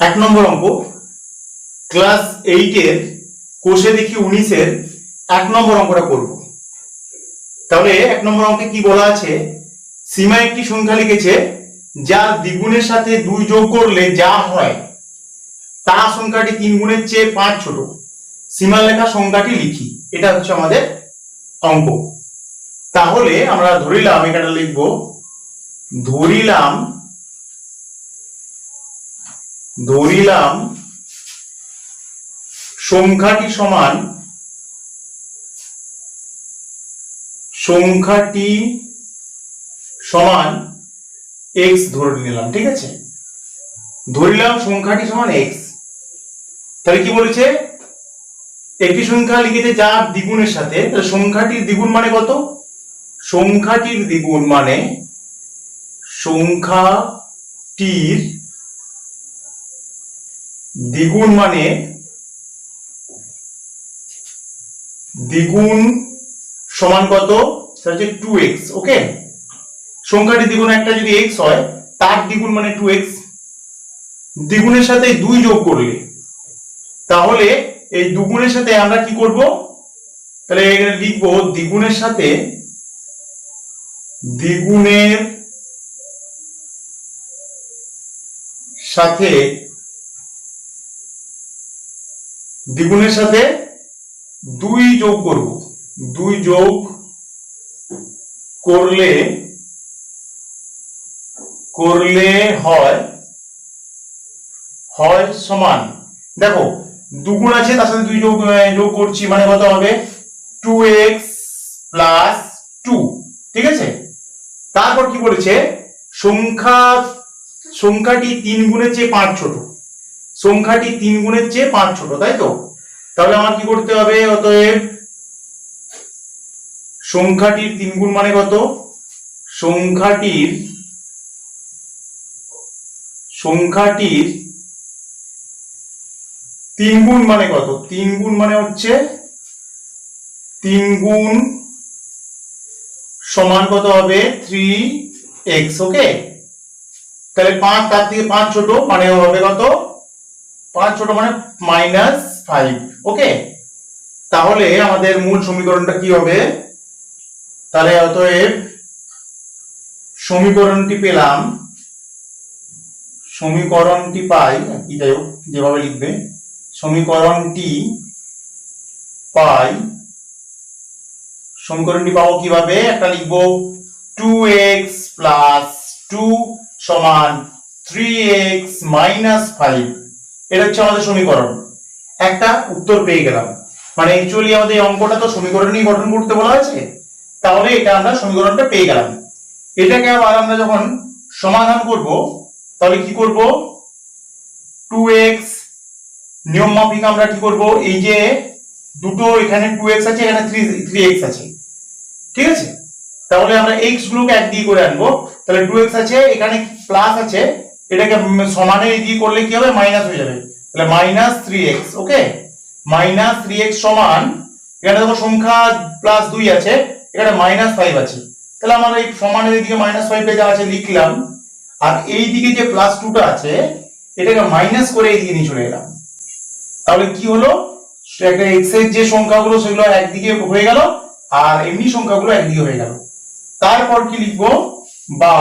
এক নম্বর অঙ্ক। ক্লাস এইটের কোষে দেখি উনিশের, এক নম্বর অঙ্কটা করব। তাহলে এক নম্বর অঙ্কে কি বলা আছে? সীমা একটি সংখ্যা লিখেছে, যার দ্বিগুণের সাথে দুই যোগ করলে যা হয়, তা সংখ্যাটি তিন গুণের চেয়ে পাঁচ ছোট। সীমা লেখা সংখ্যাটি লিখি। এটা হচ্ছে আমাদের অঙ্ক। তাহলে আমরা ধরিলাম, এখানে লিখব, ধরিলাম ধরিলাম সংখ্যাটি সমান সংখ্যাটি সমান এক্স ধরে নিলাম, ঠিক আছে? ধরিলাম সংখ্যাটি সমান এক্স তাহলে কি বলেছে? একটি সংখ্যা লিখেছে যার দ্বিগুণের সাথে, তাহলে সংখ্যাটির দ্বিগুণ মানে কত? সংখ্যাটির দ্বিগুণ মানে সংখ্যাটির দ্বিগুণ মানে দ্বিগুণ সমান কত? হচ্ছে টু এক্স ওকে সংখ্যাটি দ্বিগুণ একটা যদি এক্স হয়, তার দ্বিগুণ মানে টু এক্স দ্বিগুণের সাথে দুই যোগ করলে, তাহলে এই দুগুণের সাথে আমরা কি করব? তাহলে এখানে লিখব দ্বিগুণের সাথে দ্বিগুণের সাথে দ্বিগুণের সাথে দুই যোগ করব। দুই যোগ করলে করলে হয় হয় সমান। দেখো, দুগুণ আছে, তার সাথে দুই যোগ যোগ করছি মানে কত হবে? টু এক্স প্লাস টু ঠিক আছে? তারপর কি বলেছে? সংখ্যা, সংখ্যাটি তিন গুণের চেয়ে পাঁচ ছোট। সংখ্যাটি তিন গুণের চেয়ে পাঁচ ছোট, তাই তো? তাহলে আমার কি করতে হবে? অতএব সংখ্যাটির তিন গুণ মানে কত? সংখ্যাটির সংখ্যাটির তিন গুণ মানে কত? তিন গুণ মানে হচ্ছে তিন গুণ সমান কত হবে? থ্রি এক্স ওকে তাহলে পাঁচ, তার থেকে পাঁচ ছোট মানে হবে কত? পাঁচ ছোট মানে মাইনাস ফাইভ ওকে তাহলে আমাদের মূল সমীকরণটা কি হবে? তাহলে অতএব সমীকরণটি পেলাম, সমীকরণটি পাই, কি যাই হোক, যেভাবে লিখবে, সমীকরণটি পাই, সমীকরণটি পাবো কীভাবে? একটা লিখব টু এক্স প্লাস টু সমান থ্রি এক্স মাইনাস ফাইভ এটা হচ্ছে আমাদের সমীকরণ। একটা উত্তর পেয়ে গেলাম। মানে অ্যাকচুয়ালি আমাদের অঙ্কটা তো সমীকরণই গঠন করতে বলা হয়েছে। তাহলে এটা আমরা সমীকরণটা পেয়ে গেলাম। এটাকে আবার আমরা যখন সমাধান করব, তাহলে কি করব? টু এক্স নিয়ম মাফিক আমরা কি করব? এই যে দুটো এখানে টু এক্স আছে, এখানে থ্রি থ্রি এক্স আছে। ঠিক আছে? তাহলে আমরা এক্স গুলোকে এক দিয়ে করে আনব। তাহলে টু এক্স আছে, এখানে প্লাস আছে এটাকে সমানে দিয়ে করলে কি হবে? মাইনাস হয়ে যাবে। তাহলে minus three x okay minus three x সমান, এখানে দেখো সংখ্যা প্লাস দুই আছে, এখানে মাইনাস ফাইভ আছে। তাহলে আমার এই সমানের দিকে মাইনাস ফাইভটা যা আছে লিখলাম, আর এই দিকে যে প্লাস টুটা আছে, এটাকে মাইনাস করে এই দিকে নিয়ে চলে এলাম। তাহলে কি হলো? একটা এক্সের যে সংখ্যাগুলো সেগুলো একদিকে হয়ে গেল, আর এমনি সংখ্যাগুলো একদিকে হয়ে গেল। তারপর কি লিখব? বা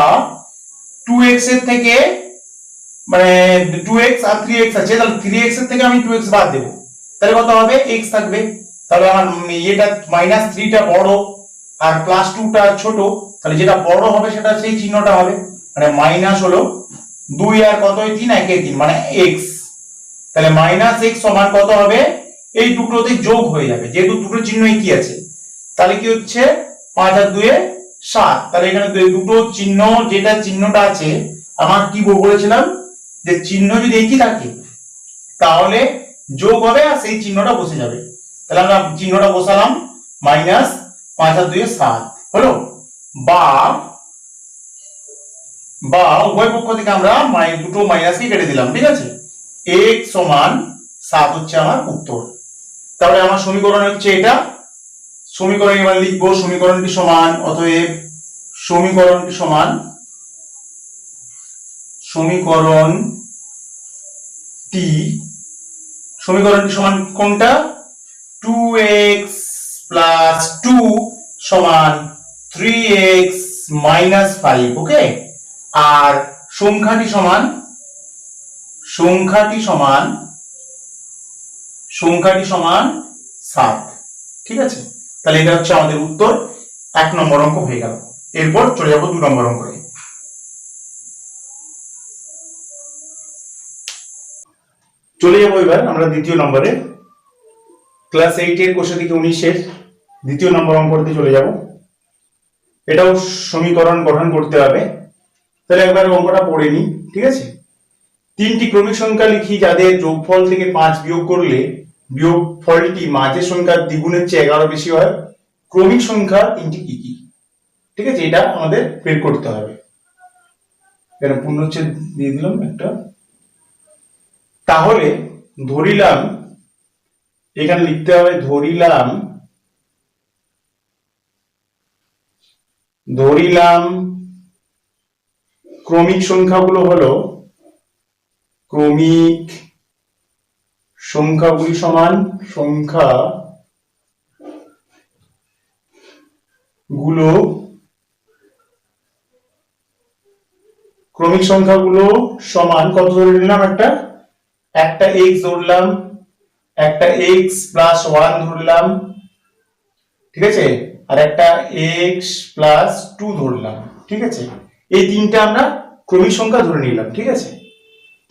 টু এক্সের থেকে মানে টু এক্স আর থ্রি এক্স আছে, তাহলে থ্রি এক্সের থেকে আমি টু এক্স বাদ দেবো। তাহলে কত হবে? এক্স থাকবে। তাহলে আমার ইয়েটা মাইনাস থ্রিটা বড় আর প্লাস টুটা ছোট, তাহলে যেটা বড় হবে সেটা সেই চিহ্নটা হবে। মানে মাইনাস হলো দুই আর কত তিন, একে তিন মানে এক্স তাহলে মাইনাস এক্স সমান কত হবে? এই দুটোতে যোগ হয়ে যাবে। যেহেতু দুটো চিহ্নই কি আছে? তাহলে কি হচ্ছে? পাঁচ আর দুয়ে সাত। তাহলে এখানে দুটো চিহ্ন, যেটা চিহ্নটা আছে, আমার কি বল- বলেছিলাম? যে চিহ্ন যদি একই থাকে, তাহলে যোগ হবে আর সেই চিহ্নটা বসে যাবে। তাহলে আমরা চিহ্নটা বসালাম মাইনাস পাঁচ আর দুয়ে সাত। হলো? বা বা উভয় পক্ষ থেকে আমরা দুটো মাইনাসকে কেটে দিলাম, ঠিক আছে? এক সমান সাত হচ্ছে আমার উত্তর। তাহলে আমার সমীকরণ হচ্ছে এটা। সমীকরণ এবার লিখব, সমীকরণটি সমান, অতএব সমীকরণটি সমান সমীকরণ টি সমীকরণটি সমান কোনটা? টু এক্স প্লাস টু সমান three x minus five okay আর সংখ্যাটি সমান সংখ্যাটি সমান সংখ্যাটি সমান সাত, ঠিক আছে? তাহলে এটা হচ্ছে আমাদের উত্তর, এক নম্বর অঙ্ক হয়ে গেল। এরপর চলে যাব দু নম্বর অঙ্কে। চলে যাব এবার, আমরা দ্বিতীয় নম্বরে। ক্লাস এইট এর কোষে থেকে উনিশের দ্বিতীয় নম্বর অঙ্কতে চলে যাব। এটাও সমীকরণ গঠন করতে হবে। তাহলে একবার অঙ্কটা পড়ে নিই, ঠিক আছে? তিনটি ক্রমিক সংখ্যা লিখি যাদের যোগফল থেকে পাঁচ বিয়োগ করলে বিয়োগ ফলটি মাঝের সংখ্যার দ্বিগুণের চেয়ে এগারো বেশি হয়। ক্রমিক সংখ্যা তিনটি কি কি? ঠিক আছে, এটা আমাদের বের করতে হবে। এখানে পূর্ণচ্ছেদ দিয়ে দিলাম একটা। তাহলে ধরিলাম, এখানে লিখতে হবে ধরিলাম ধরিলাম ক্রমিক সংখ্যাগুলো হলো ক্রমিক সংখ্যাগুলি সমান সংখ্যা গুলো ক্রমিক সংখ্যাগুলো সমান, কত ধরে নিলাম একটা? একটা এক্স ধরলাম, একটা এক্স প্লাস ওয়ান ধরলাম, ঠিক আছে? আর একটা এক্স প্লাস টু ধরলাম, ঠিক আছে? এই তিনটা আমরা ক্রমিক সংখ্যা ধরে নিলাম, ঠিক আছে?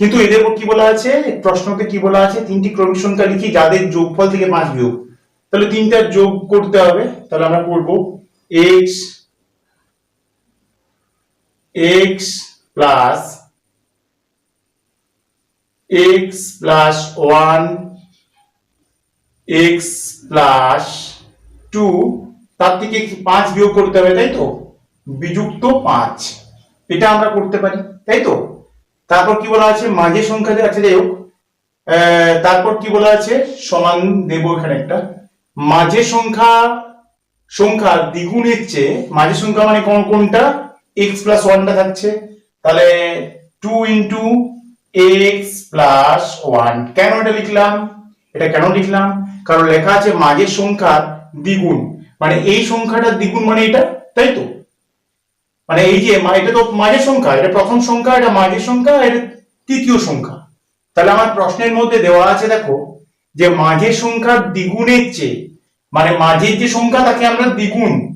কিন্তু এদের কি বলা আছে? প্রশ্নতে কি বলা আছে? তিনটি ক্রমিক সংখ্যা লিখি যাদের যোগফল থেকে পাঁচ বিয়োগ। তাহলে তিনটা যোগ করতে হবে, তাহলে আমরা করব x x plus x plus one x plus two তার থেকে পাঁচ বিয়োগ করতে হবে, তাই তো? বিযুক্ত পাঁচ। এটা আমরা করতে পারি, তাই তো? তারপর কি বলা আছে? মাঝে সংখ্যা আছে, যাই তারপর কি বলা আছে? সমান দেব এখানে একটা। মাঝে সংখ্যা সংখ্যা দ্বিগুণের চেয়ে, মাঝে সংখ্যা মানে কোন, কোনটা? এক্স প্লাস ওয়ানটা থাকছে। তাহলে two into x plus one কেন এটা লিখলাম? এটা কেন লিখলাম? কারণ লেখা আছে মাঝের সংখ্যার দ্বিগুণ। মানে এই সংখ্যাটার দ্বিগুণ মানে এটা, তাই তো? মানে এই যে মা- এটা তো মাঝের সংখ্যা, এটা প্রথম সংখ্যা, এটা মাঝের সংখ্যা এটা তৃতীয় সংখ্যা। তাহলে আমার প্রশ্নের মধ্যে দেওয়া আছে, দেখো, যে মাঝের সংখ্যার দ্বিগুণের চেয়ে মানে মাঝের যে সংখ্যা, তাকে আমরা দ্বিগুণ,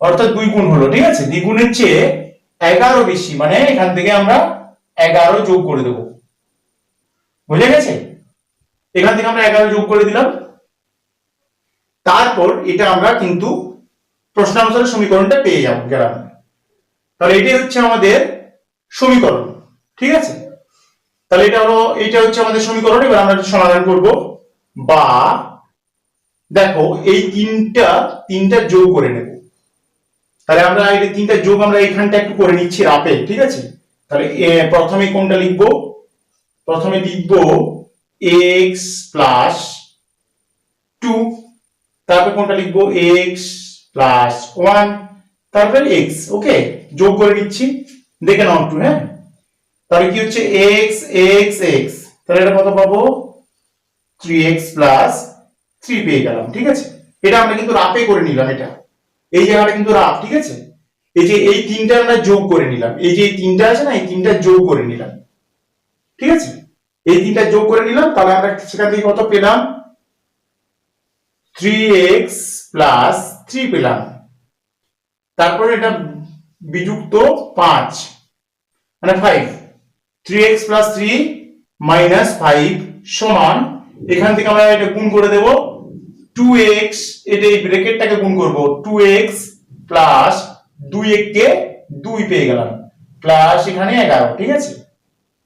অর্থাৎ দুই গুণ হলো, ঠিক আছে? দ্বিগুণের চেয়ে এগারো বেশি মানে এখান থেকে আমরা এগারো যোগ করে দেবো। বুঝে গেছে? এখান থেকে আমরা এগারো যোগ করে দিলাম। তারপর এটা আমরা কিন্তু প্রশ্নানুসারে সমীকরণটা পেয়ে যাব গেলাম। তাহলে এটাই হচ্ছে আমাদের সমীকরণ, ঠিক আছে? তাহলে এটা হলো এটা হচ্ছে আমাদের সমীকরণ, এবার আমরা সমাধান করব। বা দেখো, এই তিনটা তিনটা যোগ করে নেব। তাহলে আমরা এই তিনটা যোগ আমরা এখানটা একটু করে নিচ্ছি রাপে ঠিক আছে? তাহলে প্রথমে কোনটা লিখব? প্রথমে লিখব এক্স প্লাস টু তারপর কোনটা লিখব? এক্স প্লাস ওয়ান তারপর এক্স ওকে যোগ করে নিচ্ছি। দেখে নাও একটু হ্যাঁ? তাহলে কি হচ্ছে? এক্স এক্স এক্স তাহলে এটা কত পাবো? থ্রি এক্স প্লাস থ্রি পেয়ে গেলাম, ঠিক আছে? এটা আমরা কিন্তু রাপে করে নিলাম এটা। এই জায়গাটা কিন্তু রাপ ঠিক আছে? এই যে এই তিনটা আমরা যোগ করে নিলাম। এই যে এই তিনটা আছে না, এই তিনটা যোগ করে নিলাম। ঠিক আছে? এই তিনটা যোগ করে নিলাম, তাহলে আমরা সেখান থেকে কত পেলাম? থ্রি এক্স প্লাস থ্রি পেলাম। তারপরে এটা বিযুক্ত পাঁচ মানে five three x plus three minus five সমান, এখান থেকে আমরা এটা গুণ করে দেব। টু এক্স এটা এই ব্রেকেটটাকে গুণ করব। টু এক্স প্লাস দুই এককে দুই পেয়ে গেলাম। প্লাস এখানে এগারো, ঠিক আছে?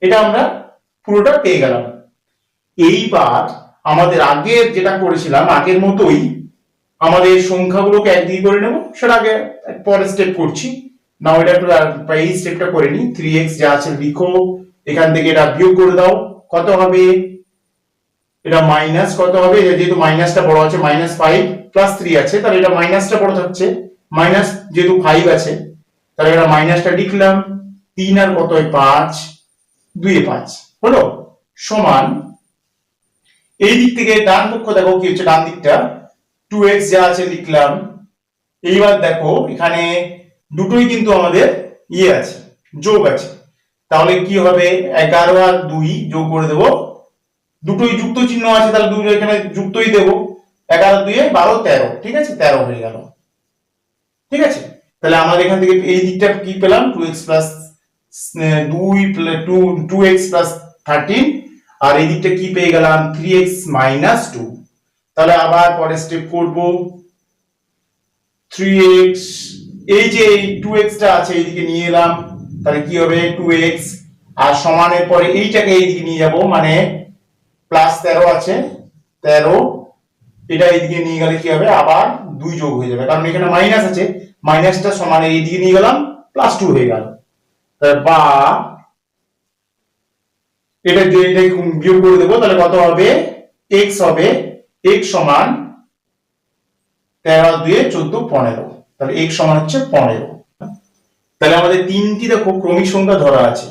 এটা আমরা পুরোটা পেয়ে গেলাম। এইবার আমাদের আগের যেটা করেছিলাম, আগের মতোই আমাদের সংখ্যাগুলোকে একদিকে করে নেব, সেটা আগে পরের স্টেপ করছি। না এটা একটু এই স্টেপটা করে নিই। থ্রি এক্স যা আছে লিখো, এখান থেকে এটা বিয়োগ করে দাও, কত হবে? এটা মাইনাস কত হবে? যেহেতু মাইনাসটা বড় আছে মাইনাস ফাইভ প্লাস থ্রি আছে, তাহলে এটা মাইনাসটা বড় থাকছে। মাইনাস যেহেতু ফাইভ আছে, তাহলে এটা মাইনাসটা লিখলাম, তিন আর কত পাঁচ? দুই পাঁচ। হলো? সমান, এই দিক থেকে ডান পক্ষ দেখো কি হচ্ছে, ডান দিকটা। টু এক্স যা আছে লিখলাম। এইবার দেখো, এখানে দুটোই কিন্তু আমাদের ইয়ে আছে, যোগ আছে। তাহলে কি হবে? এগারো আর দুই যোগ করে দেবো। দুটোই যুক্ত চিহ্ন আছে, তাহলে দুটো এখানে যুক্তই দেবো। এগারো দুয়ে বারো তেরো, ঠিক আছে? তেরো হয়ে গেল। ঠিক আছে? তাহলে আমাদের এখান থেকে এই দিকটা কি পেলাম? টু এক্স প্লাস দুই two two x plus thirteen আর এই দিকটা কি পেয়ে গেলাম? থ্রি এক্স মাইনাস টু তাহলে আবার পরে স্টেপ করব। থ্রি এক্স এই যে এই টু এক্সটা আছে এইদিকে নিয়ে এলাম। তাহলে কি হবে? টু এক্স আর সমানের পরে এইটাকে এইদিকে নিয়ে যাব মানে প্লাস তেরো আছে। তেরো এটা এইদিকে নিয়ে গেলে কি হবে? আবার দুই যোগ হয়ে যাবে। কারণ এখানে মাইনাস আছে। মাইনাসটা সমান এইদিকে নিয়ে গেলাম প্লাস টু হয়ে গেল। বা এটা যে এটা বিয়োগ করে দেবো, তাহলে কত হবে? এক্স হবে। এক্স সমান তেরো দুয়ে চোদ্দ পনেরো। তাহলে এক্স সমান হচ্ছে পনেরো। তাহলে আমাদের তিনটি দেখো ক্রমিক সংখ্যা ধরা আছে।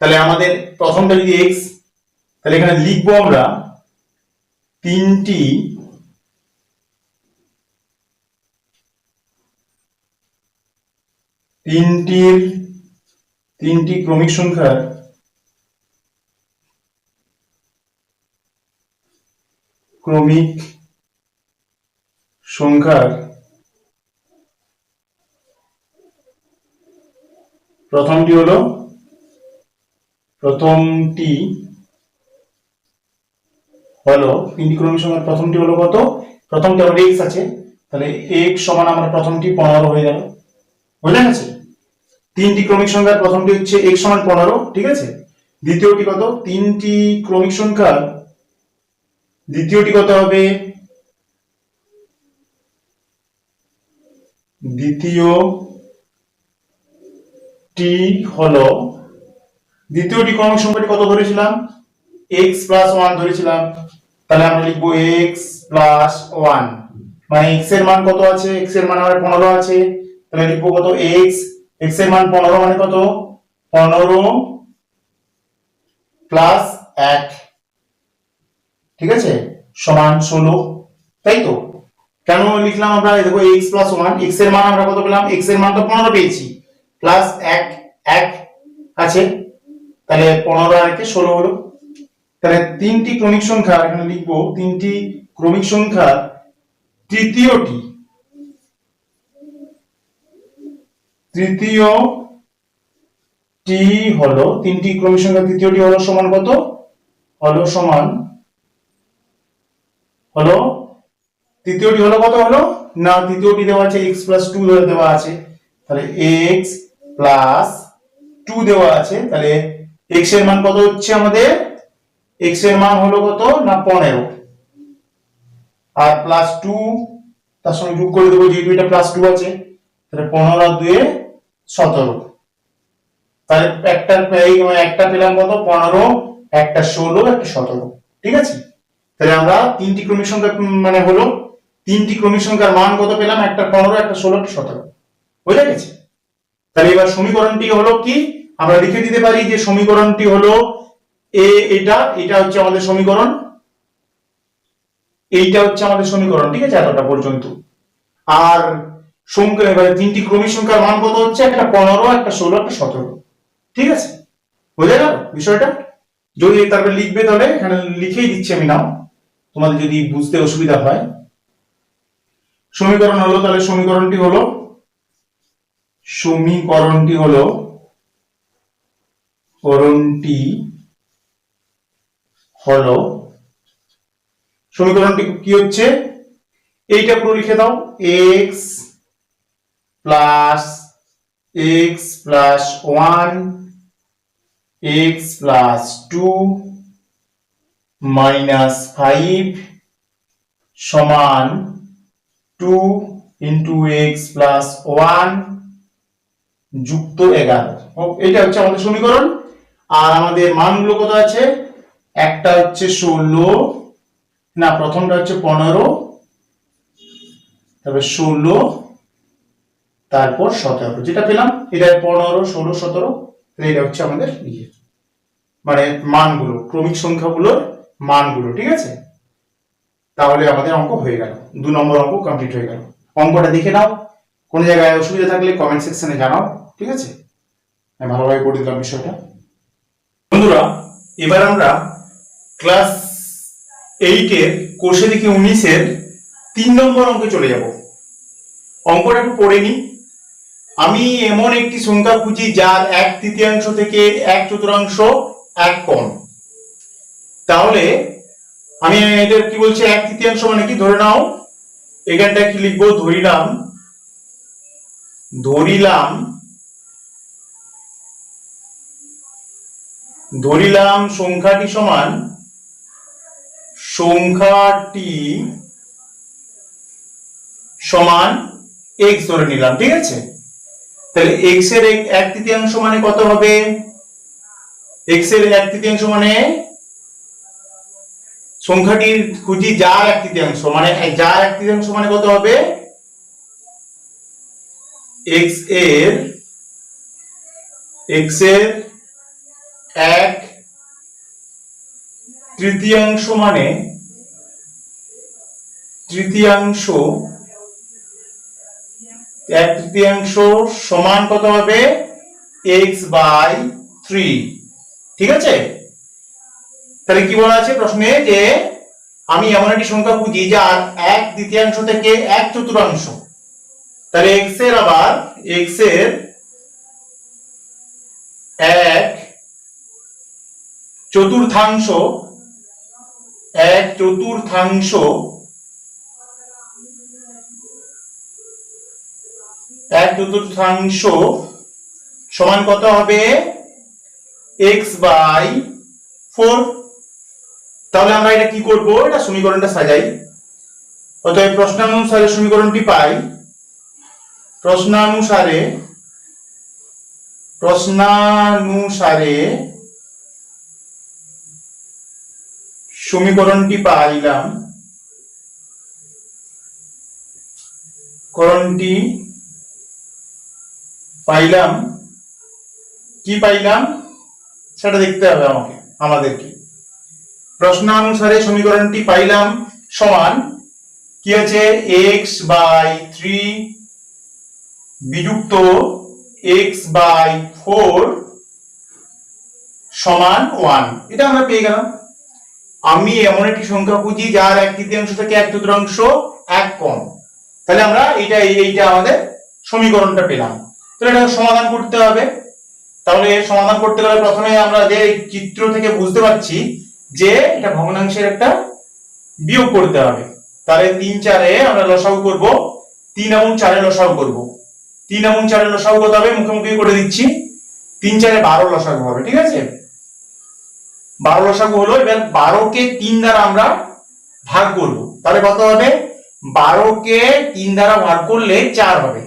তাহলে আমাদের প্রথমটা যদি এক্স তাহলে এখানে লিখব আমরা তিনটি তিনটির তিনটি ক্রমিক সংখ্যার ক্রমিক সংখ্যার প্রথমটি হলো প্রথমটি হলো তিনটি ক্রমিক সংখ্যার প্রথমটি হলো কত? প্রথমটি আমার এক্স আছে, তাহলে এক্স সমান আমার প্রথমটি পনেরো হয়ে গেল। বুঝলে গেছে তিনটি ক্রমিক সংখ্যার প্রথমটি হচ্ছে এক্স সমান পনেরো, ঠিক আছে? দ্বিতীয়টি কত? তিনটি ক্রমিক সংখ্যার দ্বিতীয়টি কত হবে? দ্বিতীয়টি হলো, দ্বিতীয়টি ক্রমিক সংখ্যাটি কত ধরেছিলাম? এক্স প্লাস ওয়ান ধরেছিলাম। তাহলে আমরা লিখব এক্স প্লাস ওয়ান মানে এক্সের মান কত আছে? এক্সের মান আমার পনেরো আছে। তাহলে লিখব কত? এক্স এক্সের মান পনেরো মানে কত? পনেরো প্লাস এক। ঠিক আছে? সমান ষোলো। তাই তো? কেন লিখলাম আমরা? দেখো এক্স প্লাস ওয়ান এক্সের মান আমরা কত পেলাম? এক্সের মান তো পনেরো পেয়েছি। প্লাস এক এক আছে। তাহলে পনেরো আর একে ষোলো হলো। তাহলে তিনটি ক্রমিক সংখ্যা এখানে লিখব। তিনটি ক্রমিক সংখ্যা তৃতীয়টি তৃতীয়টি হলো, তিনটি ক্রমিক সংখ্যা তৃতীয়টি হলো সমান কত? হলো সমান, হলো, তৃতীয়টি হলো কত হলো? না, তৃতীয়টি দেওয়া আছে এক্স প্লাস টু ধরে দেওয়া আছে। তাহলে এক্স প্লাস টু দেওয়া আছে, তাহলে এক্সের মান কত হচ্ছে আমাদের? এক্সের মান হলো কত? না, পনেরো। আর প্লাস টু তার সঙ্গে যোগ করে দেবো, যেহেতু এটা প্লাস টু আছে, তাহলে পনেরো আর দুয়ে সতেরো। তাহলে একটা এই একটা পেলাম কত? পনেরো, একটা ষোলো, একটা সতেরো। ঠিক আছে? তাহলে আমরা তিনটি ক্রমিক সংখ্যা মানে হলো তিনটি ক্রমিক সংখ্যার মান কত পেলাম? একটা পনেরো, একটা ষোলো, একটা সতেরো। বুঝে গেছে? তাহলে এবার সমীকরণটি হলো কি? আমরা লিখে দিতে পারি যে সমীকরণটি হলো এ, এটা এটা হচ্ছে আমাদের সমীকরণ। এইটা হচ্ছে আমাদের সমীকরণ, ঠিক আছে, এতটা পর্যন্ত। আর সংখ্যা এবারে তিনটি ক্রমিক সংখ্যার মান কত হচ্ছে? একটা পনেরো, একটা ষোলো, একটা সতেরো। ঠিক আছে? গেল বিষয়টা? যদি তারপরে লিখবে তাহলে এখানে লিখেই দিচ্ছি আমি নাও। তোমাদের যদি বুঝতে অসুবিধা হয়। সমীকরণ হলো, তাহলে সমীকরণটি হলো সমীকরণটি হলো, করণটি হলো, সমীকরণটি কি হচ্ছে? এইটা পুরো লিখে দাও, x plus x plus one x plus two minus five সমান two into x plus one যুক্ত এগারো। এটা হচ্ছে আমাদের সমীকরণ। আর আমাদের মানগুলো কত আছে? একটা হচ্ছে ষোলো, না, প্রথমটা হচ্ছে পনেরো, তারপর ষোলো তারপর সতেরো, যেটা পেলাম, এটা পনেরো, ষোলো, সতেরো এটা হচ্ছে আমাদের ইয়ে। মানে মানগুলো, ক্রমিক সংখ্যাগুলোর মানগুলো, ঠিক আছে? তাহলে আমাদের অঙ্ক হয়ে গেল। দু নম্বর অঙ্ক কমপ্লিট হয়ে গেল। অঙ্কটা দেখে নাও। কোনো জায়গায় অসুবিধা থাকলে কমেন্ট সেকশনে জানাও, ঠিক আছে? আমি ভালোভাবে করে দিলাম বিষয়টা। বন্ধুরা, এবার আমরা ক্লাস এইটের কোষে দিকে উনিশের তিন নম্বর অঙ্কে চলে যাব। অঙ্কটা একটু পড়ে নিই। আমি এমন একটি সংখ্যা খুঁজি যার এক তৃতীয়াংশ থেকে এক চতুর্থাংশ এক কম। তাহলে আমি এটা কি বলছি? এক তৃতীয়াংশ মানে কি? ধরে নাও, এখানটা কি লিখব? ধরিলাম ধরিলাম ধরিলাম সংখ্যাটি সমান সংখ্যাটি সমান এক্স ধরে নিলাম, ঠিক আছে? তাহলে এক্সের এক- তৃতীয়াংশ মানে কত হবে? এক্সের এক তৃতীয়াংশ মানে সংখ্যাটির খুঁজি যার এক তৃতীয়াংশ মানে যার এক তৃতীয়াংশ মানে কত হবে? এক্সের এক্সের এক তৃতীয়াংশ মানে তৃতীয়াংশ এক তৃতীয়াংশ সমান কত হবে? এক্স বাই থ্রি ঠিক আছে? তাহলে কি বলা আছে প্রশ্নে? যে আমি এমন একটি সংখ্যা খুঁজি যার এক তৃতীয়াংশ থেকে এক চতুর্থাংশ। তাহলে এক্সের আবার এক্সের এক চতুর্থাংশ এক চতুর্থাংশ এক চতুর্থাংশ সমান কত হবে? এক্স বাই ফোর তাহলে আমরা এটা কি করব? এটা সমীকরণটা সাজাই। অতএব প্রশ্নানুসারে সমীকরণটি পাই। প্রশ্নানুসারে প্রশ্নানুসারে সমীকরণটি পাইলাম। করণটি পাইলাম, কি পাইলাম, সেটা দেখতে হবে আমাকে, আমাদেরকে। প্রশ্নানুসারে সমীকরণটি পাইলাম সমান কি আছে এক্স বাই থ্রি বিযুক্ত এক্স বাই ফোর সমান ওয়ান এটা আমরা পেয়ে গেলাম। আমি এমন একটি সংখ্যা খুঁজি যার এক তৃতীয়াংশ থেকে এক চতুর্থাংশ এক কম। তাহলে আমরা এইটা এইটা আমাদের সমীকরণটা পেলাম। তাহলে এটা সমাধান করতে হবে। তাহলে এর সমাধান করতে গেলে প্রথমে আমরা যে চিত্র থেকে বুঝতে পারছি যে এটা ভগ্নাংশের একটা বিয়োগ করতে হবে। তাহলে তিন চারে আমরা লসাগু করব, তিন এবং চারে লসাগু করব। তিন এবং চারে লসাগু কত হবে? মুখোমুখি করে দিচ্ছি। তিন চারে বারো লসাগু হবে, ঠিক আছে? বারো লসাগু হলো, এবার বারোকে তিন দ্বারা আমরা ভাগ করব। তাহলে কত হবে? বারোকে তিন দ্বারা ভাগ করলে চার হবে।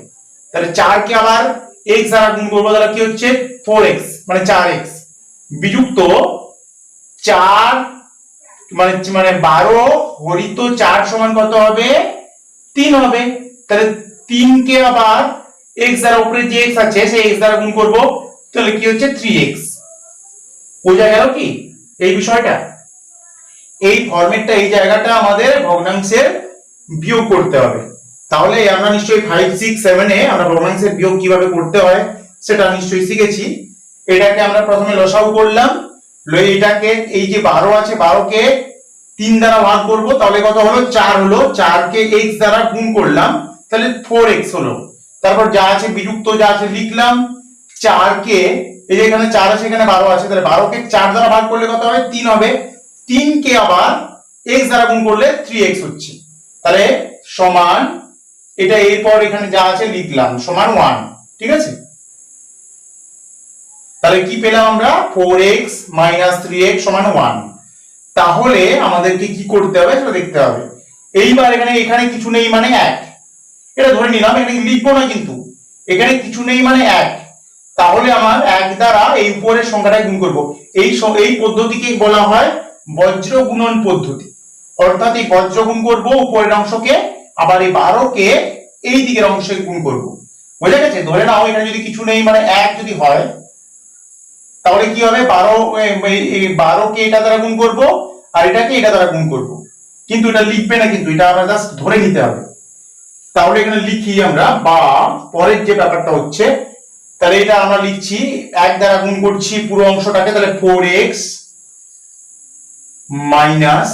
তাহলে চারকে আবার এক্স দ্বারা গুণ করব, তাহলে কি হচ্ছে? ফোর এক্স মানে চার এক্স বিযুক্ত চার মানে মানে বারো হরিত চার সমান কত হবে? তিন হবে। তাহলে তিনকে আবার এক্স দ্বারা উপরে যে এক্স আছে, সেই এক্স দ্বারা গুণ করব, তাহলে কি হচ্ছে? থ্রি এক্স বোঝা গেল কি? এই বিষয়টা। এই ফরম্যাটটা এই জায়গাটা আমাদের ভগ্নাংশের বিয়োগ করতে হবে। তাহলে আমরা নিশ্চয়ই ফাইভ সিক্স সেভেনে আমরা ভগ্নাংশের বিয়োগ কীভাবে করতে হয় সেটা নিশ্চয়ই শিখেছি। এটাকে আমরা প্রথমে লসাগু করলাম। এটাকে এই যে বারো আছে, বারোকে তিন দ্বারা ভাগ করব, তাহলে কত হলো? চার হলো। চারকে এক্স দ্বারা গুণ করলাম, তাহলে ফোর এক্স হলো। তারপর যা আছে, বিযুক্ত যা আছে লিখলাম। চারকে, এই যে এখানে চার আছে, এখানে বারো আছে, তাহলে বারোকে চার দ্বারা ভাগ করলে কত হবে? তিন হবে। তিনকে আবার এক্স দ্বারা গুণ করলে থ্রি এক্স হচ্ছে। তাহলে সমান এটা এরপর এখানে যা আছে লিখলাম, সমান ওয়ান ঠিক আছে? তাহলে কি পেলাম আমরা? Four x minus three x সমান ওয়ান তাহলে আমাদেরকে কি করতে হবে? সেটা দেখতে হবে। এইবার এখানে এখানে কিছু নেই মানে এক। এটা ধরে নিলাম, এখানে লিখব না কিন্তু। এখানে কিছু নেই মানে এক। তাহলে আমার এক দ্বারা এই উপরের সংখ্যাটা গুণ করব। এই এই পদ্ধতিকে বলা হয় বজ্র গুণন পদ্ধতি। অর্থাৎ এই বজ্র গুণ করব উপরের অংশকে আবার এই বারোকে এই দিকের অংশে গুণ করব। বোঝা গেছে? ধরে নাও, এখানে যদি কিছু নেই মানে এক যদি হয়, তাহলে কি হবে? বারো বারোকে এটা দ্বারা গুণ করব, আর এটাকে এটা দ্বারা গুণ করব। কিন্তু এটা লিখবে না কিন্তু, এটা আমরা জাস্ট ধরে নিতে হবে। তাহলে এখানে লিখি আমরা, বা পরের যে ব্যাপারটা হচ্ছে, তাহলে এটা আমরা লিখছি, এক দ্বারা গুণ করছি পুরো অংশটাকে, তাহলে ফোর এক্স মাইনাস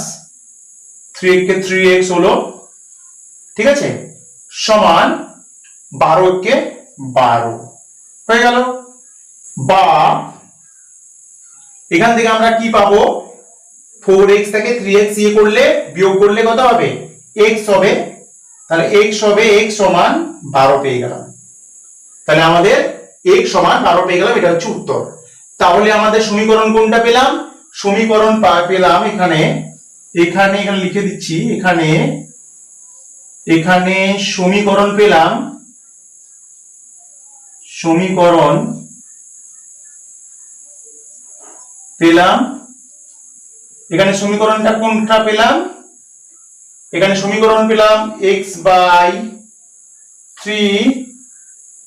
থ্রি কে থ্রি এক্স হলো ঠিক আছে? সমান বারো কে বারো। হয়ে গেল। বা, এখান থেকে আমরা কি পাবো? ফোর এক্স থেকে থ্রি এক্স ইয়ে করলে, বিয়োগ করলে কত হবে? এক্স হবে। তাহলে এক্স হবে এক্স সমান বারো পেয়ে গেলাম। তাহলে আমাদের এক্স সমান বারো পেয়ে গেলাম, এটা হচ্ছে উত্তর। তাহলে আমাদের সমীকরণ কোনটা পেলাম? সমীকরণ পেলাম এখানে। এখানে এখানে লিখে দিচ্ছি, এখানে এখানে সমীকরণ পেলাম। সমীকরণ পেলাম। এখানে সমীকরণটা কোনটা পেলাম? এখানে সমীকরণ পেলাম x by three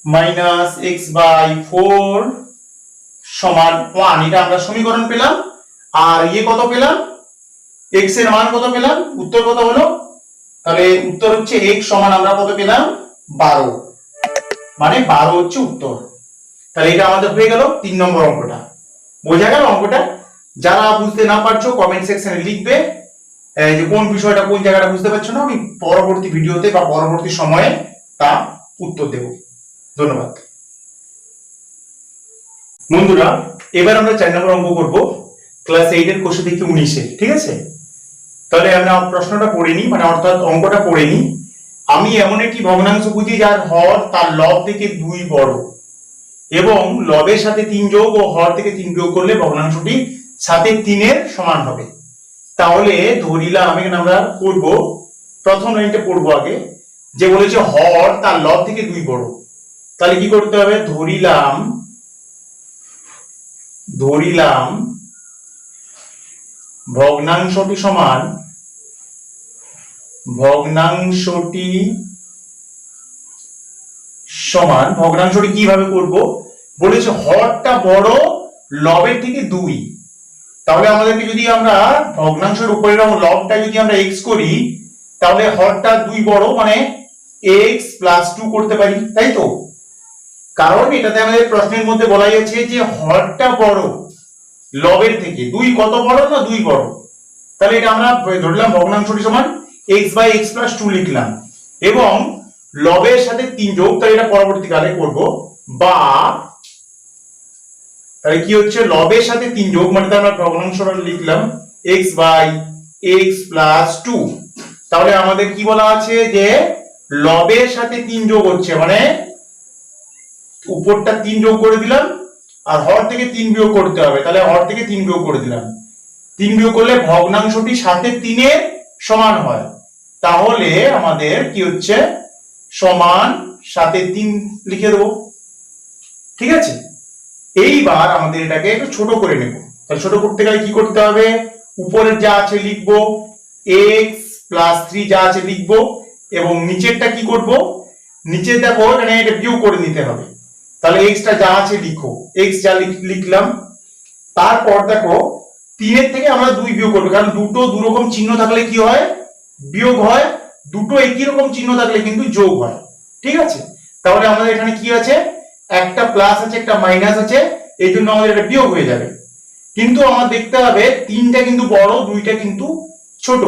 minus x by four সমান ওয়ান এটা আমরা সমীকরণ পেলাম। আর ইয়ে কত পেলাম? এক্সের মান কত পেলাম? উত্তর কত হলো? তাহলে উত্তর হচ্ছে এক সমান আমরা কত পেলাম? বারো। মানে বারো হচ্ছে উত্তর। তাহলে এটা আমাদের হয়ে গেল তিন নম্বর অঙ্কটা। বোঝা গেল অঙ্কটা? যারা বুঝতে না পারছ কমেন্ট সেকশনে লিখবে। যে কোন বিষয়টা, কোন জায়গাটা বুঝতে পারছ না, আমি পরবর্তী ভিডিওতে বা পরবর্তী সময়ে তা উত্তর দেব। ধন্যবাদ। বন্ধুরা, এবার আমরা চার নম্বর অঙ্ক করব। ক্লাস এইট এর কোষে থেকে উনিশে, ঠিক আছে? তাহলে আমরা প্রশ্নটা পড়ে নিই মানে অর্থাৎ অঙ্কটা পড়ে নিই। আমি এমন একটি ভগ্নাংশ বুঝি যার হর তার লব থেকে দুই বড়। এবং লবের সাথে তিন যোগ ও হর থেকে তিন বিয়োগ করলে ভগ্নাংশটি সাথে তিনের সমান হবে। তাহলে ধরিলাম, এখানে আমরা করব প্রথম লাইনটা পড়ব আগে, যে বলেছে হর তার লব থেকে দুই বড়। তাহলে কি করতে হবে? ধরিলাম ধরিলাম ভগ্নাংশটি সমান ভগ্নাংশটি সমান, ভগ্নাংশটি কীভাবে করব? বলেছে হরটা বড় লবের থেকে দুই। তাহলে আমাদেরকে যদি আমরা ভগ্নাংশের উপরের লবটা যদি আমরা এক্স করি, তাহলে হরটা দুই বড় মানে এক্স প্লাস টু করতে পারি, তাই তো? কারণ এটাতে আমাদের প্রশ্নের মধ্যে বলা আছে যে হরটা বড় লবের থেকে। দুই কত বড় না দুই বড়? তাহলে এটা আমরা ধরলাম ভগ্নাংশটি সমান x by x plus two লিখলাম। এবং লবের সাথে তিন যোগ, তাহলে এটা পরবর্তীকালে করব। বা তাহলে কি হচ্ছে? লবের সাথে তিন যোগ মানে আমরা ভগ্নাংশটা লিখলাম x by x plus two তাহলে আমাদের কি বলা আছে যে লবের সাথে তিন যোগ হচ্ছে মানে উপরটা তিন যোগ করে দিলাম আর হর থেকে তিন বিয়োগ করতে হবে। তাহলে হর থেকে তিন বিয়োগ করে দিলাম। তিন বিয়োগ করলে ভগ্নাংশটি সাথে তিনের সমান হয়। তাহলে আমাদের কি হচ্ছে? সমান সাথে তিন লিখে দেবো। ঠিক আছে? এইবার আমাদের এটাকে একটু ছোট করে নেব। তাহলে ছোট করতে গেলে কি করতে হবে? উপরের যা আছে লিখব এক্স প্লাস থ্রি যা আছে লিখব, এবং নিচেরটা কি করব? নিচে দেখো, এখানে এটা বিয়োগ করে নিতে হবে। তাহলে এক্সটা যা আছে লিখো। এক্স যা লিখ- লিখলাম, তারপর দেখো, তিনের থেকে আমরা দুই বিয়োগ করব, কারণ দুটো দু রকম চিহ্ন থাকলে কি হয়? বিয়োগ হয়। দুটো একই রকম চিহ্ন থাকলে কিন্তু যোগ হয়। ঠিক আছে? তাহলে আমাদের এখানে কি আছে? একটা প্লাস আছে, একটা মাইনাস আছে, এই জন্য আমাদের এটা বিয়োগ হয়ে যাবে। কিন্তু আমার দেখতে হবে, তিনটা কিন্তু বড়, দুইটা কিন্তু ছোট।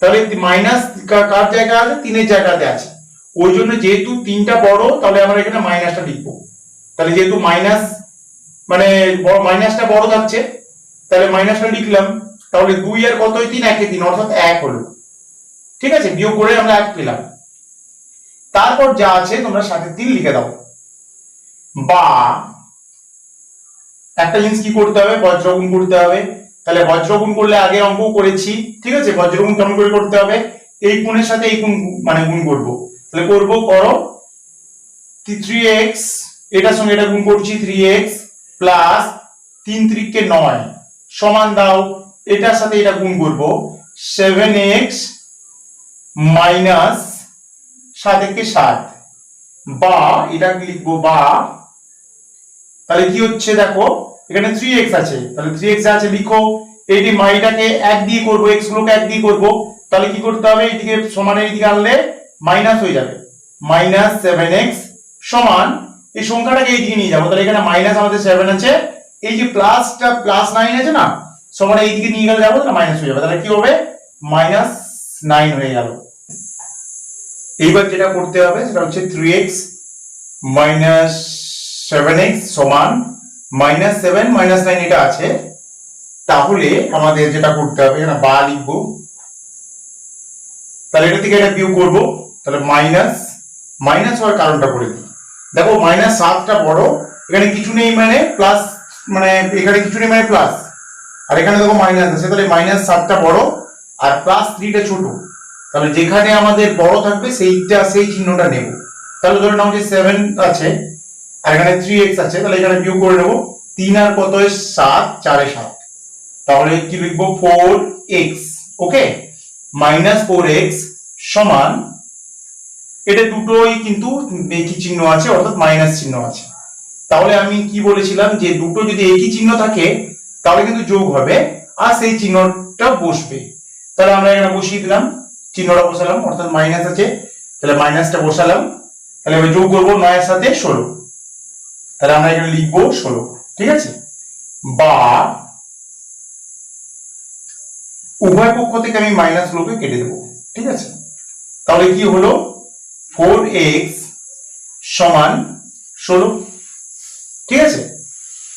তাহলে মাইনাস কার জায়গা আছে? তিনের জায়গাতে আছে। ওই জন্য যেহেতু তিনটা বড়, তাহলে আমরা এখানে মাইনাসটা লিখব। তাহলে যেহেতু মাইনাস মানে মাইনাসটা বড় থাকছে তাহলে মাইনাসটা লিখলাম, তাহলে দুই আর কত তিন, একে তিন, অর্থাৎ এক হলো। ঠিক আছে? বিয়োগ করে আমরা এক পেলাম। তারপর যা আছে, তোমরা সাথে তিন লিখে দাও। বা, একটা জিনিস কি করতে হবে? বজ্রগুণ করতে হবে। তাহলে বজ্রগুণ করলে আগে অঙ্ক করেছি। ঠিক আছে? বজ্রগুণ কেমন করে করতে হবে? এই গুণের সাথে এই গুণ মানে গুণ করব। তাহলে করব করো থ্রি এক্স এটার সঙ্গে এটা গুণ করছি থ্রি এক্স প্লাস তিন ত্রিককে নয়। সমান দাও, এটার সাথে এটা গুণ করব। সেভেন এক্স মাইনাস সাত একে সাত। বা এটা লিখব বা। তাহলে কি হচ্ছে দেখো, এখানে থ্রি এক্স আছে। তাহলে থ্রি এক্স আছে লিখো। এইটি মাইটাকে এক দিয়ে করব এক্স গুলোকে এক দিয়ে করব। তাহলে কি করতে হবে? এইদিকে সমানের এইদিকে আনলে মাইনাস হয়ে যাবে। মাইনাস সেভেন এক্স সমান এই সংখ্যাটাকে এইদিকে নিয়ে যাব। তাহলে এখানে মাইনাস আমাদের সেভেন আছে। এই যে প্লাসটা প্লাস নাইন আছে না সমান এইদিকে নিয়ে গেলে যাব, তাহলে মাইনাস হয়ে যাবে। তাহলে কি হবে? মাইনাস নাইন হয়ে গেল। এইবার যেটা করতে হবে, সেটা হচ্ছে three x minus seven x সমান মাইনাস সেভেন মাইনাস নাইন এটা আছে। তাহলে আমাদের যেটা করতে হবে, এখানে বা লিখব। তাহলে এটা থেকে এটা বিয়োগ করব। তাহলে মাইনাস মাইনাস হওয়ার কারণটা করে দিই। দেখো মাইনাস সাতটা বড়, এখানে কিছু নেই মানে প্লাস মানে এখানে কিছু নেই মানে প্লাস আর এখানে দেখো মাইনাস আছে, তাহলে মাইনাস সাতটা বড়, আর প্লাস থ্রিটা ছোট। তাহলে যেখানে আমাদের বড় থাকবে, সেইটা, সেই চিহ্নটা নেব। তাহলে ধরে নাও যে সেভেন আছে, আর এখানে থ্রি এক্স আছে, তাহলে এখানে বিয়োগ করে নেব। তিন আর কত সাত? চারে সাত। তাহলে কি লিখব? Four x okay minus four x সমান এটা দুটোই কিন্তু একই চিহ্ন আছে, অর্থাৎ মাইনাস চিহ্ন আছে। তাহলে আমি কি বলেছিলাম যে দুটো যদি একই চিহ্ন থাকে, তাহলে কিন্তু যোগ হবে, আর সেই চিহ্নটা বসবে। তাহলে আমরা এখানে বসিয়ে দিলাম, চিহ্নটা বসালাম, অর্থাৎ মাইনাস আছে, তাহলে মাইনাসটা বসালাম। তাহলে আমি যোগ করব নয়ের সাথে ষোলো। তাহলে আমরা এখানে লিখব ষোলো, ঠিক আছে? বা উভয় পক্ষ থেকে আমি মাইনাস গুলোকে কেটে দেবো, ঠিক আছে? তাহলে কি হলো? ফোর এক্স সমান ষোলো। ঠিক আছে?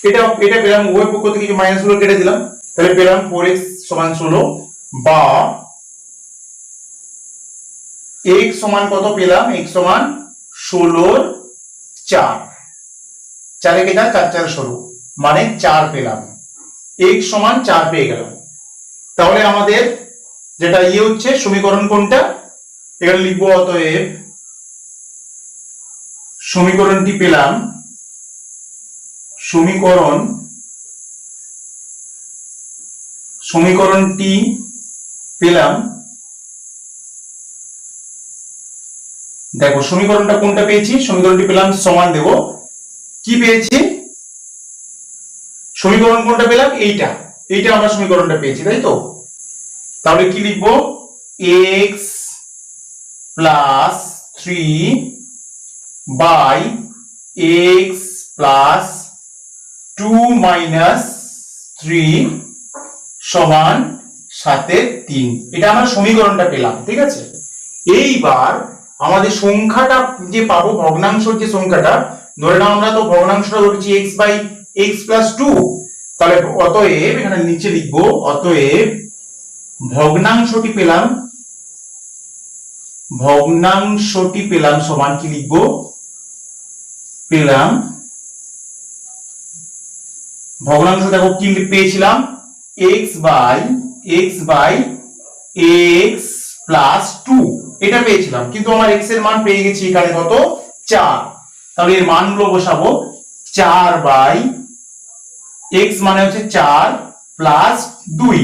এটা এটা পেলাম উভয় পক্ষ থেকে যে মাইনাসগুলো কেটে দিলাম। তাহলে পেলাম ফোর এক্স সমান ষোলো বা এক্স সমান কত পেলাম? এক্স সমান ষোলোর চার। চারে কে চার চার ষোলো। মানে চার পেলাম। এক্স সমান চার পেয়ে গেলাম। তাহলে আমাদের যেটা ইয়ে হচ্ছে, সমীকরণ কোনটা? এখানে লিখব অতএব সমীকরণটি পেলাম। সমীকরণ, সমীকরণটি পেলাম। দেখো, সমীকরণটা কোনটা পেয়েছি? সমীকরণটি পেলাম, সমান দেব। কি পেয়েছি? সমীকরণ কোনটা পেলাম? এইটা। এইটা আমরা সমীকরণটা পেয়েছি, তাই তো? তাহলে কি লিখব? X plus three by x plus two minus three সমান সাতের তিন। এটা আমরা সমীকরণটা পেলাম, ঠিক আছে? এইবার আমাদের সংখ্যাটা যে পাবো, ভগ্নাংশের যে সংখ্যাটা, ধরে নাও আমরা তো ভগ্নাংশটা ধরেছি x by x plus two তাহলে অতএব এখানে নিচে লিখব, অতএব ভগ্নাংশটি পেলাম ভগ্নাংশটি পেলাম সমান কি লিখব? পেলাম। ভগ্নাংশ দেখো কি পেয়েছিলাম? X by x by x plus two এটা পেয়েছিলাম, কিন্তু আমার এক্সের মান পেয়ে গেছি এখানে কত? চার। তাহলে এর মানগুলো বসাবো। চার বাই এক্স মানে হচ্ছে চার প্লাস দুই।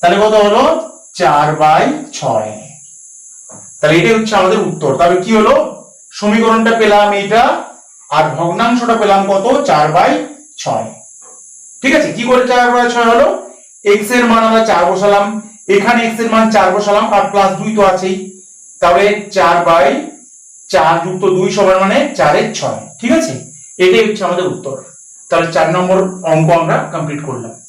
তাহলে কত হলো? চার বাই ছয়। তাহলে এটাই হচ্ছে আমাদের উত্তর। তাহলে কি হলো? সমীকরণটা পেলাম এইটা। আর ভগ্নাংশটা পেলাম কত? চার বাই ছয়। ঠিক আছে? কি করে চার বাই ছয় হলো? এক্সের মান আমরা চার বসালাম। এখানে এক্সের মান চার বসালাম, আর প্লাস দুই তো আছেই। তাহলে চার বাই চার যুক্ত দুই সবার মানে চারের ছয়। ঠিক আছে? এটাই হচ্ছে আমাদের উত্তর। তাহলে চার নম্বর অঙ্ক আমরা কমপ্লিট করলাম।